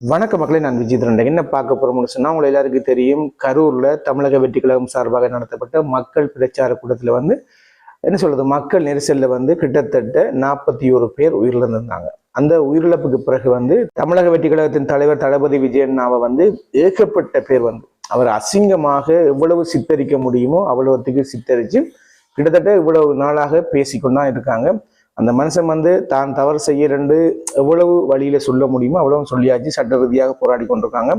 வணக்க மக்களை நான் விஜயதரன் என்ன பார்க்க போறோம்னு சொன்னா உங்களை எல்லாருக்கும் தெரியும். கரூர்ல தமிழக வெற்றி கழகம் சார்பாக நடத்தப்பட்ட மக்கள் பிரச்சார கூட்டத்துல வந்து என்ன சொல்றது மக்கள் நெரிசல்ல வந்து கிட்டத்தட்ட நாற்பத்தி ஒரு பேர் உயிரிழந்திருந்தாங்க. அந்த உயிரிழப்புக்கு பிறகு வந்து தமிழக வெற்றி கழகத்தின் தலைவர் தளபதி விஜயண்ணாவை வந்து ஏகப்பட்ட பேர் வந்து அவர் அசிங்கமாக எவ்வளவு சித்தரிக்க முடியுமோ அவ்வளவுத்துக்கு சித்தரிச்சு கிட்டத்தட்ட இவ்வளவு நாளாக பேசிக்கொண்டா இருக்காங்க. அந்த மனுஷன் வந்து தான் தவறு செய்யறண்டு எவ்வளவு வழியில சொல்ல முடியுமோ அவ்வளவு சொல்லியாச்சு சட்ட ரீதியாக போராடி கொண்டிருக்காங்க.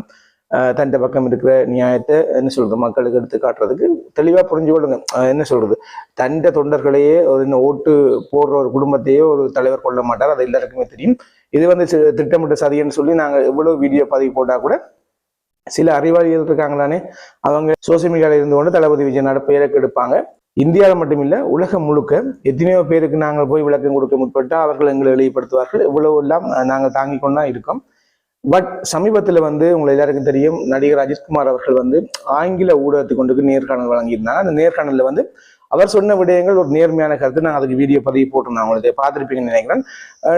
ஆஹ் தன் பக்கம் இருக்கிற நியாயத்தை என்ன சொல்றது மக்களுக்கு எடுத்து காட்டுறதுக்கு தெளிவா புரிஞ்சு கொள்ளுங்க. என்ன சொல்றது தண்ட தொண்டர்களையே ஒரு இந்த ஓட்டு போடுற ஒரு குடும்பத்தையே ஒரு தலைவர் கொள்ள மாட்டார் அது எல்லாருக்குமே தெரியும். இது வந்து திட்டமிட்ட சதின்னு சொல்லி நாங்க எவ்வளவு வீடியோ பதிவு போட்டா கூட சில அறிவாளிகள் இருக்காங்களானே அவங்க சோசியல் மீடியால இருந்து கொண்டு தளபதி விஜய் பெயரை கெடுப்பாங்க. இந்தியாவில் மட்டுமில்லை உலகம் முழுக்க எத்தனையோ பேருக்கு நாங்கள் போய் விளக்கம் கொடுக்க முற்பட்டு அவர்கள் எங்களை வெளிப்படுத்துவார்கள். இவ்வளவு எல்லாம் நாங்கள் தாங்கிக் கொண்டு தான் இருக்கோம். பட் சமீபத்தில் வந்து உங்களை எல்லாருக்கும் தெரியும் நடிகர் அஜித்குமார் அவர்கள் வந்து ஆங்கில ஊடகத்துக்கு கொண்டு நேர்காணல் வழங்கியிருந்தாங்க அந்த நேர்காணலில் வந்து அவர் சொன்ன விடயங்கள் ஒரு நேர்மையான கருத்து. நாங்கள் அதுக்கு வீடியோ பதிவு போட்டிருந்தோம் அவங்களுக்கு பார்த்துருப்பீங்கன்னு நினைக்கிறேன்.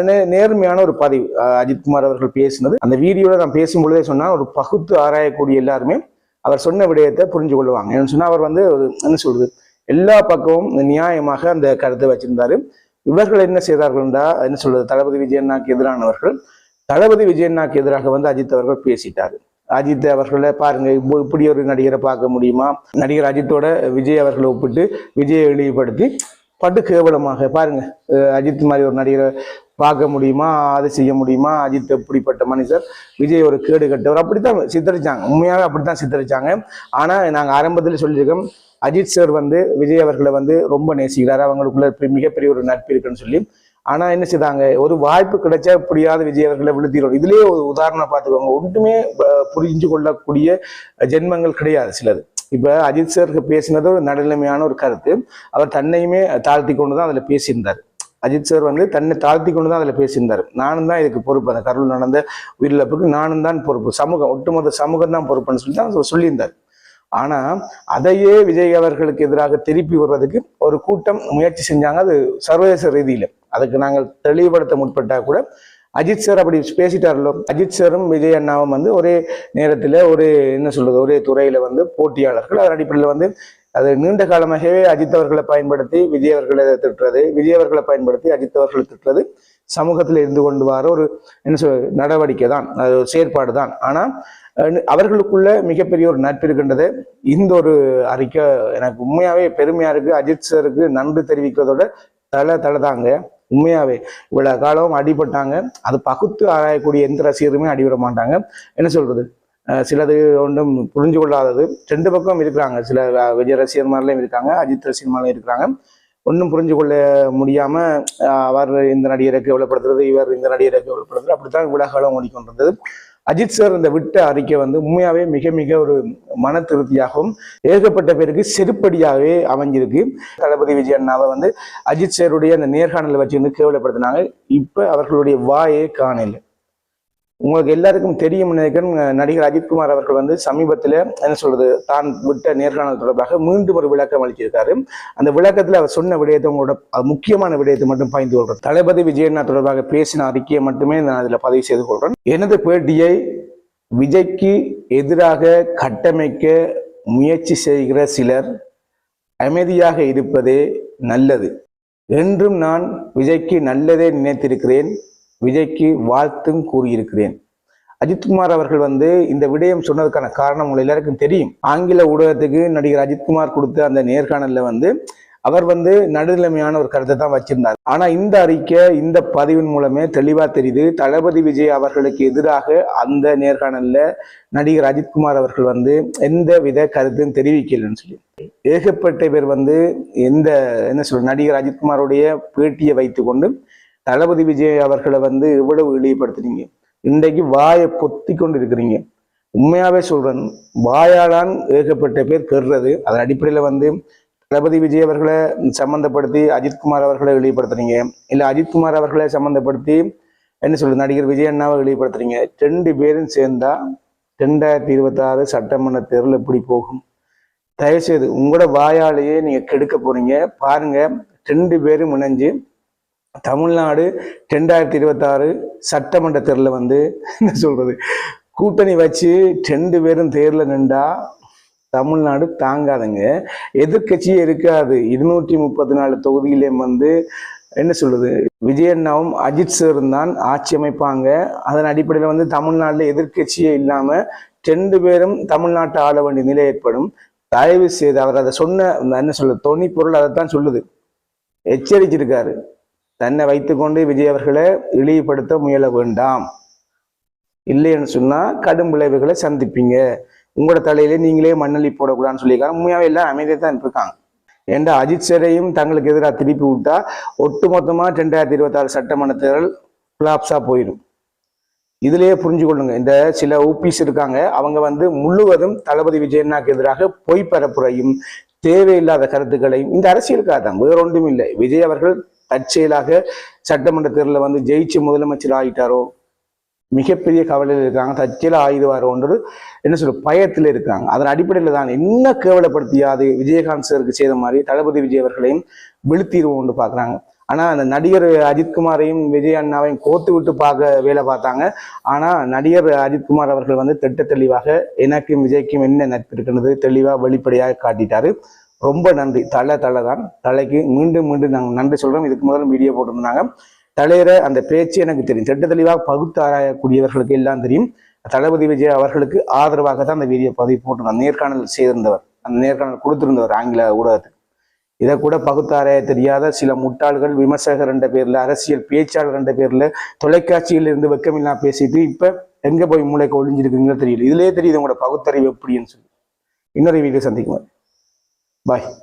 நே- நேர்மையான ஒரு பதிவு அஜித்குமார் அவர்கள் பேசினது. அந்த வீடியோவில் நான் பேசும்பொழுதே சொன்னால் ஒரு பகுத்து ஆராயக்கூடிய எல்லாருமே அவர் சொன்ன விடயத்தை புரிஞ்சு கொள்ளுவாங்க ஏன்னு சொன்னால் அவர் வந்து ஒரு என்ன சொல்றது எல்லா பக்கமும் நியாயமாக அந்த கருத்தை வச்சிருந்தாரு. இவர்கள் என்ன செய்தார்கள்டா என்ன சொல்றது தளபதி விஜயண்ணாக்கு எதிரானவர்கள் தளபதி விஜயண்ணாக்கு எதிராக வந்து அஜித் அவர்கள் பேசிட்டாரு. அஜித் அவர்களை பாருங்க இப்போ இப்படி ஒரு நடிகரை பார்க்க முடியுமா? நடிகர் அஜித்தோட விஜய் அவர்களை ஒப்பிட்டு விஜயை இழிவுபடுத்தி பட்டு கேவலமாக பாருங்க அஜித் மாதிரி ஒரு நடிகரை பார்க்க முடியுமா? அதை செய்ய முடியுமா? அஜித் எப்படிப்பட்ட மனுஷர் விஜய் ஒரு கேடு கட்டவர். அப்படித்தான் சித்தரிச்சாங்க. உண்மையாக அப்படித்தான் சித்தரிச்சாங்க. ஆனா நாங்க ஆரம்பத்தில் சொல்லியிருக்கோம் அஜித் சார் வந்து விஜய் அவர்களை வந்து ரொம்ப நேசிக்கிறாரு. அவங்களுக்குள்ள மிகப்பெரிய ஒரு நட்பு இருக்குன்னு சொல்லி. ஆனா என்ன செய்தாங்க? ஒரு வாய்ப்பு கிடைச்சா எப்படியாவது விஜய் அவர்களை விழுத்திடும் இதுலயே ஒரு உதாரணம் பார்த்துக்கோங்க. ஒன்றுமே புரிஞ்சு கொள்ளக்கூடிய ஜென்மங்கள் கிடையாது சிலது. இப்ப அஜித் சாருக்கு பேசினது ஒரு நடுநிலைமையான ஒரு கருத்து. அவர் தன்னையுமே தாழ்த்தி கொண்டு தான் அதுல பேசியிருந்தார். அஜித் சார் வந்து தன்னை தாழ்த்தி கொண்டு தான் அதுல பேசியிருந்தார். நானும் தான் இதுக்கு பொறுப்பு. அந்த கருள் நடந்த உயிரிழப்புக்கு நானும் தான் பொறுப்பு. சமூகம் ஒட்டுமொத்த சமூகம் தான் பொறுப்புன்னு சொல்லி தான் சொல்லியிருந்தார். ஆனா அதையே விஜய் அவர்களுக்கு எதிராக திருப்பி விடுறதுக்கு ஒரு கூட்டம் முயற்சி செஞ்சாங்க. அது சர்வதேச ரீதியில. அதுக்கு நாங்கள் தெளிவுபடுத்த முற்பட்டா கூட அஜித் சார் அப்படி பேசிட்டார்களோ அஜித் சாரும் விஜய் அண்ணாவும் வந்து ஒரே நேரத்தில் ஒரு என்ன சொல்றது ஒரே துறையில வந்து போட்டியாளர்கள். அதன் அடிப்படையில் வந்து அது நீண்ட காலமாகவே அஜித் அவர்களை பயன்படுத்தி விஜய் அவர்களை திட்டுறது விஜய் அவர்களை பயன்படுத்தி அஜித் அவர்களை திட்டுறது சமூகத்தில் இருந்து கொண்டு வர ஒரு என்ன சொல் நடவடிக்கை தான் அது ஒரு செயற்பாடு தான் ஆனால் அவர்களுக்குள்ள மிகப்பெரிய ஒரு நட்பு இருக்கின்றது. இந்த ஒரு அறிக்கை எனக்கு உண்மையாவே பெருமையா இருக்கு. அஜித் சாருக்கு நன்றி தெரிவிக்கிறதோட தலை தலை தாங்க உண்மையாவே இவ்வளவு காலம் அடிபட்டாங்க. அது பகுத்து ஆராயக்கூடிய எந்த ரசிகருமே அடிவிட மாட்டாங்க. என்ன சொல்றது? சிலது ஒன்றும் புரிஞ்சு கொள்ளாதது. ரெண்டு பக்கம் இருக்கிறாங்க. சில விஜய் ரசிகர் மாதிரிலையும் இருக்காங்க. அஜித் ரசிகர்மாரிலையும் இருக்கிறாங்க ஒன்றும் புரிஞ்சு கொள்ள முடியாம அவர் இந்த நடிகரை கேவலப்படுத்துறது இவர் இந்த நடிகரை கேவலப்படுத்துறது அப்படித்தான் இவ்வளவு காலம் ஓடிக்கொண்டிருந்தது. அஜித் சார் இந்த விட்ட அறிக்கை வந்து உண்மையாகவே மிக மிக ஒரு மன திருப்தியாகவும் ஏகப்பட்ட பேருக்கு செருப்படியாகவே அமைஞ்சிருக்கு. தளபதி விஜய் அண்ணாவை வந்து அஜித் சாருடைய அந்த நேர்காணலை வச்சு வந்து கேவலப்படுத்தினாங்க. இப்போ அவர்களுடைய வாயே காணலை. உங்களுக்கு எல்லாருக்கும் தெரியும் நினைக்கிறேன். நடிகர் அஜித்குமார் அவர்கள் வந்து சமீபத்தில் என்ன சொல்றது தான் விட்ட நேர்காணல் தொடர்பாக மீண்டும் ஒரு விளக்கம் அளிச்சிருக்காரு அந்த விளக்கத்தில் அவர் சொன்ன விடயத்தை உங்களோட முக்கியமான விடயத்தை மட்டும் பாய்ந்து கொள்றேன். தளபதி விஜயண்ணா தொடர்பாக பேசின அறிக்கையை மட்டுமே நான் அதில் பதிவு செய்து கொள்றேன். எனது பேட்டியை விஜய்க்கு எதிராக கட்டமைக்க முயற்சி செய்கிற சிலர் அமைதியாக இருப்பதே நல்லது. என்றும் நான் விஜய்க்கு நல்லதே நினைத்திருக்கிறேன். விஜய்க்கு வாழ்த்தும் கூறியிருக்கிறேன். அஜித்குமார் அவர்கள் வந்து இந்த விடயம் சொன்னதுக்கான காரணம் உங்களை எல்லாருக்கும் தெரியும். ஆங்கில ஊடகத்துக்கு நடிகர் அஜித்குமார் கொடுத்த அந்த நேர்காணல்ல வந்து அவர் வந்து நடுநிலைமையான ஒரு கருத்தை தான் வச்சிருந்தார். ஆனா இந்த அறிக்கை இந்த பதிவின் மூலமே தெளிவா தெரியுது. தளபதி விஜய் அவர்களுக்கு எதிராக அந்த நேர்காணல்ல நடிகர் அஜித்குமார் அவர்கள் வந்து எந்த வித கருத்தும் தெரிவிக்கலன்னு சொல்லி. ஏகப்பட்ட பேர் வந்து எந்த என்ன சொல்ற நடிகர் அஜித்குமாருடைய பேட்டியை வைத்துக்கொண்டு தளபதி விஜய் அவர்களை வந்து இவ்வளவு இழிவுபடுத்துறீங்க இன்றைக்கு வாயை பொத்தி கொண்டு இருக்கிறீங்க உண்மையாவே சொல்றேன் வாயாலான் ஏகப்பட்ட பேர் பெறுறது அதன் அடிப்படையில் வந்து தளபதி விஜய் அவர்களை சம்மந்தப்படுத்தி அஜித்குமார் அவர்களை இழிவுபடுத்துறீங்க. இல்லை அஜித்குமார் அவர்களை சம்மந்தப்படுத்தி என்ன சொல்றது நடிகர் விஜய் அண்ணாவை இழிவுபடுத்துறீங்க. ரெண்டு பேரும் சேர்ந்தா ரெண்டாயிரத்தி இருபத்தாறு சட்டமன்ற தேர்தல் எப்படி போகும்? தயவுசெய்து உங்களோட வாயாலேயே நீங்கள் கெடுக்க போறீங்க. பாருங்க ரெண்டு பேரும் இணைஞ்சு தமிழ்நாடு ரெண்டாயிரத்தி இருபத்தாறு சட்டமன்ற தேர்தலில் வந்து என்ன சொல்கிறது கூட்டணி வச்சு ரெண்டு பேரும் தேர்தலில் நின்றா தமிழ்நாடு தாங்காதுங்க. எதிர்க்கட்சியே இருக்காது. இருநூற்றி முப்பத்தி நாலு தொகுதியிலேயும் வந்து என்ன சொல்கிறது விஜயண்ணாவும் அஜித் சாரும் தான் ஆட்சி அமைப்பாங்க. அதன் அடிப்படையில் வந்து தமிழ்நாட்டில் எதிர்க்கட்சியே இல்லாமல் ரெண்டு பேரும் தமிழ்நாட்டை ஆள வேண்டிய நிலை ஏற்படும். தயவு செய்து அவர் அதை சொன்ன என்ன சொல்றது? தொனி பொருள் அதைத்தான் சொல்லுது. எச்சரிச்சிருக்காரு. தன்னை வைத்துக்கொண்டு விஜய் அவர்களை இழிவுபடுத்த முயல வேண்டாம். இல்லைன்னு சொன்னா கடும் விளைவுகளை சந்திப்பீங்க. உங்களோட தலையிலே நீங்களே மண்ணள்ளி போடக்கூடாதுன்னு சொல்லியிருக்காங்க. உண்மையாவே எல்லாம் அமைதியாக தான் இருக்காங்க ஏன்டா அஜித் சரையும் தங்களுக்கு எதிராக திருப்பி விட்டா ஒட்டுமொத்தமா ரெண்டாயிரத்தி இருபத்தாறு சட்டமன்ற தேர்தல் பிளாப்ஸா போயிடும். இதுலயே புரிஞ்சு கொள்ளுங்க. இந்த சில ஊபிஸ் இருக்காங்க. அவங்க வந்து முழுவதும் தளபதி விஜயண்ணாக்கு எதிராக பொய் பரப்புரையும் தேவையில்லாத கருத்துக்களையும் இந்த அரசியலுக்காக தான் வேற ஒன்றும் இல்லை. விஜய் அவர்கள் தற்செயலாக சட்டமன்ற தேர்தலில் வந்து ஜெயிச்சு முதலமைச்சர் ஆகிட்டாரோ மிகப்பெரிய கவலையில் இருக்காங்க. தற்செயல ஆயுதவாரோன்றது என்ன சொல்ற பயத்தில் இருக்காங்க. அதன் அடிப்படையில் தான் என்ன கேவலப்படுத்தியாது விஜயகாந்த் சருக்கு செய்த மாதிரி தளபதி விஜய் அவர்களையும் வீழ்த்திடுவோம்னு பார்க்குறாங்க. ஆனால் அந்த நடிகர் அஜித்குமாரையும் விஜய் அண்ணாவையும் கோத்து விட்டு பார்க்க வேலை பார்த்தாங்க. ஆனால் நடிகர் அஜித்குமார் அவர்கள் வந்து திட்ட தெளிவாக எனக்கும் விஜய்க்கும் என்ன நட்பு இருக்குன்றது தெளிவாக வெளிப்படையாக காட்டிட்டாரு. ரொம்ப நன்றி. தலை தலை தான் தலைக்கு மீண்டும் மீண்டும் நாங்கள் நன்றி சொல்கிறோம் இதுக்கு முதல்ல வீடியோ போட்டிருந்தாங்க. தலையிற அந்த பேச்சு எனக்கு தெரியும். திட்ட தெளிவாக பகுத்தாராயக்கூடியவர்களுக்கு எல்லாம் தெரியும். தளபதி விஜய் அவர்களுக்கு ஆதரவாக தான் அந்த வீடியோ பதிவு போட்டிருந்தார். நேர்காணல் செய்திருந்தவர். அந்த நேர்காணல் கொடுத்திருந்தவர் ஆங்கில ஊடகத்துக்கு. இதை கூட பகுத்தாராய தெரியாத சில முட்டாள்கள் விமர்சகர் என்ற பேர்ல அரசியல் பேச்சாளர் என்ற பேர்ல தொலைக்காட்சியில் இருந்து வெக்கமில்லா பேசிட்டு இப்ப எங்க போய் மூளைக்கு ஒளிஞ்சிருக்குங்களோ தெரியல. இதுலயே தெரியுது உங்களோட பகுத்தறிவு எப்படின்னு சொல்லி. இன்னொரு வீடியோ சந்திக்குவேன் பாய்